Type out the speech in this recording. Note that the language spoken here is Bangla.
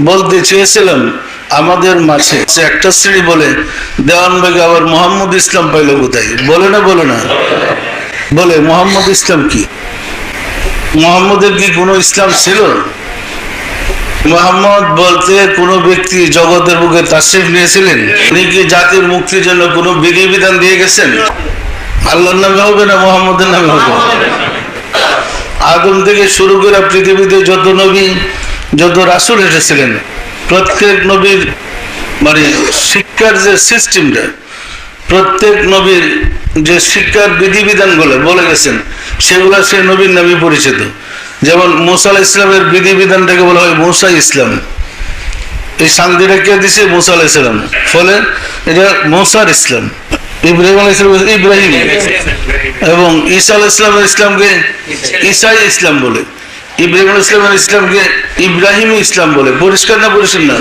বলতে চেয়েছিলাম আমাদের মাঝে একটা শ্রেণি বলে দেওয়ানবাগে আবার মোহাম্মদ ইসলাম পাইল কোথায়? বলে না বলে না। বলে, মোহাম্মদ ইসলাম কি? মোহাম্মদের কি কোনো ইসলাম ছিল? মোহাম্মদ বলতে কোনো ব্যক্তি জগতের বুকে তাশরিফ নিয়েছিলেন? উনি কি জাতির মুক্তির জন্য কোনো বিধিবিধান দিয়ে গেছেন? আল্লাহর নামে হবে না, মোহাম্মদের নামে হবে? আদম থেকে শুরু করে পৃথিবীতে যত নবী যত রাসুল এসেছিলেন, প্রত্যেক নবীর মানে শিক্ষার যে সিস্টেমটা, প্রত্যেক নবীর যে শিক্ষার বিধিবিধানগুলো বলে গেছেন, সেগুলো সে নবীর নামে পরিচিত। যেমন মুসা আলাহ ইসলামের বিধিবিধানটাকে বলা হয় মুসা ইসলাম। এই শান্তিটা কে দিছে? মুসা আলাহ ইসলাম ফলে এটা মুসার ইসলাম। ইব্রাহিম আলাহ ইসলাম ইব্রাহিম। এবং ঈসা আলাহ ইসলামের ইসলামকে ঈসাই ইসলাম বলে। ইব্রাহিম ইসলাম ইসলামকে ইব্রাহিম ইসলাম বলে। পরিষ্কার না পরিষ্কার না